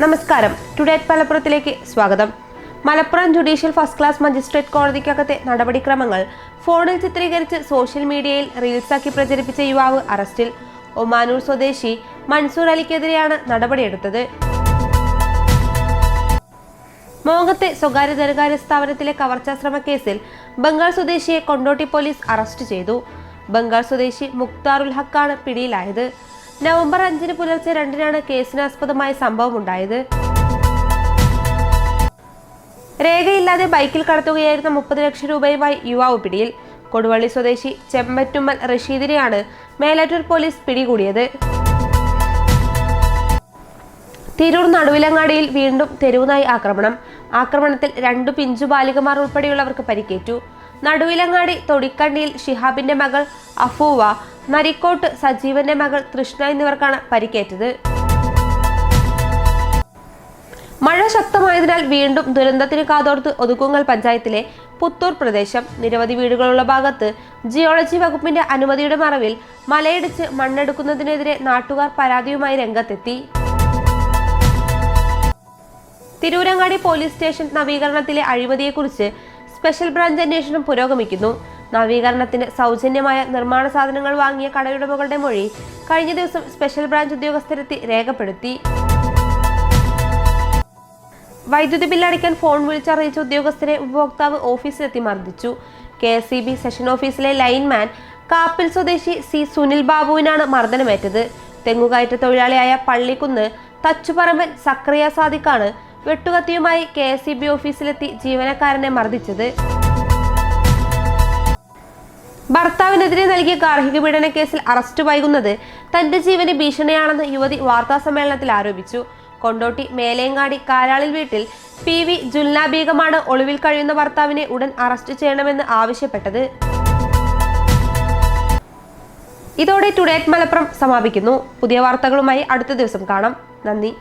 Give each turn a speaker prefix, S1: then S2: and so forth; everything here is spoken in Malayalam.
S1: നമസ്കാരം. ടുഡേ മലപ്പുറത്തിലേക്ക് സ്വാഗതം. Malappuram judicial first class magistrate കോടതിക്കകത്തെ നടപടിക്രമങ്ങൾ ഫോണിൽ ചിത്രീകരിച്ച് സോഷ്യൽ മീഡിയയിൽ റീൽസാക്കി പ്രചരിപ്പിച്ച യുവാവ് അറസ്റ്റിൽ. ഒമാനൂർ സ്വദേശി മൻസൂർ അലിക്കെതിരെയാണ് നടപടിയെടുത്തത്. മോങ്ങത്തെ സ്വകാര്യ ധനകാര്യ സ്ഥാപനത്തിലെ കവർച്ചാശ്രമ കേസിൽ ബംഗാൾ സ്വദേശിയെ കൊണ്ടോട്ടി പോലീസ് അറസ്റ്റ് ചെയ്തു. ബംഗാൾ സ്വദേശി മുക്താറുൽ ഹക്കാണ് പിടിയിലായത്. നവംബർ അഞ്ചിന് പുലർച്ചെ രണ്ടിനാണ് കേസിനാസ്പദമായ സംഭവം ഉണ്ടായത് രേഖയില്ലാതെ ബൈക്കിൽ കടത്തുകയായിരുന്ന മുപ്പത് ലക്ഷം രൂപയുമായി യുവാവ് പിടിയിൽ. കൊടുവള്ളി സ്വദേശി ചെമ്മറ്റുമ്മൽ റഷീദിനെയാണ് മേലാറ്റൂർ പോലീസ് പിടികൂടിയത്. തിരൂർ നടുവിലങ്ങാടിയിൽ വീണ്ടും തെരുവുനായി ആക്രമണം. ആക്രമണത്തിൽ രണ്ടു പിഞ്ചു ബാലികമാർ ഉൾപ്പെടെയുള്ളവർക്ക് പരിക്കേറ്റു. നടുവിലങ്ങാടി തൊടിക്കണ്ടിയിൽ ഷിഹാബിന്റെ മകൾ അഫൂവ നരിക്കോട്ട് സജീവന്റെ മകൾ കൃഷ്ണ എന്നിവർക്കാണ് പരിക്കേറ്റത്. മഴ ശക്തമായതിനാൽ വീണ്ടും ദുരന്തത്തിന് കാതോർത്ത് ഒതുക്കുങ്ങൽ പഞ്ചായത്തിലെ പുത്തൂർ പ്രദേശം. നിരവധി വീടുകളുള്ള ഭാഗത്ത് ജിയോളജി വകുപ്പിന്റെ അനുമതിയുടെ മറവിൽ മലയിടിച്ച് മണ്ണെടുക്കുന്നതിനെതിരെ നാട്ടുകാർ പരാതിയുമായി രംഗത്തെത്തി. തിരൂരങ്ങാടി പോലീസ് സ്റ്റേഷൻ നവീകരണത്തിലെ അഴിമതിയെക്കുറിച്ച് സ്പെഷ്യൽ ബ്രാഞ്ച് അന്വേഷണം പുരോഗമിക്കുന്നു. നവീകരണത്തിന് സൗജന്യമായ നിർമ്മാണ സാധനങ്ങൾ വാങ്ങിയ കടയുടമകളുടെ മൊഴി കഴിഞ്ഞ ദിവസം സ്പെഷ്യൽ ബ്രാഞ്ച് ഉദ്യോഗസ്ഥരെത്തി രേഖപ്പെടുത്തി. വൈദ്യുതി ബില്ല് അടയ്ക്കാൻ ഫോൺ വിളിച്ചറിയിച്ച ഉദ്യോഗസ്ഥരെ ഉപഭോക്താവ് ഓഫീസിലെത്തി മർദ്ദിച്ചു. K S C B section ഓഫീസിലെ ലൈൻമാൻ കാപ്പിൽ സ്വദേശി സി സുനിൽ ബാബുവിനാണ് മർദ്ദനമേറ്റത്. തെങ്ങുകയറ്റ തൊഴിലാളിയായ പള്ളിക്കുന്ന് തച്ചുപറമ്പൻ സക്രിയ സാദിഖാണ് വെട്ടുകത്തിയുമായി കെ എസ് സി ബി ഓഫീസിലെത്തി ജീവനക്കാരനെ മർദ്ദിച്ചത്. ഭർത്താവിനെതിരെ നൽകിയ ഗാർഹിക പീഡന കേസിൽ അറസ്റ്റ് വൈകുന്നത് തന്റെ ജീവന് ഭീഷണിയാണെന്ന് യുവതി വാർത്താ സമ്മേളനത്തിൽ ആരോപിച്ചു. കൊണ്ടോട്ടി മേലേങ്ങാടി കാരാളിൽ വീട്ടിൽ പി വി ജുൽന ബീഗമാണ് ഒളിവിൽ കഴിയുന്ന ഭർത്താവിനെ ഉടൻ അറസ്റ്റ് ചെയ്യണമെന്ന് ആവശ്യപ്പെട്ടത്. ഇതോടെ ടുഡേറ്റ് മലപ്പുറം സമാപിക്കുന്നു. പുതിയ വാർത്തകളുമായി അടുത്ത ദിവസം കാണാം. നന്ദി.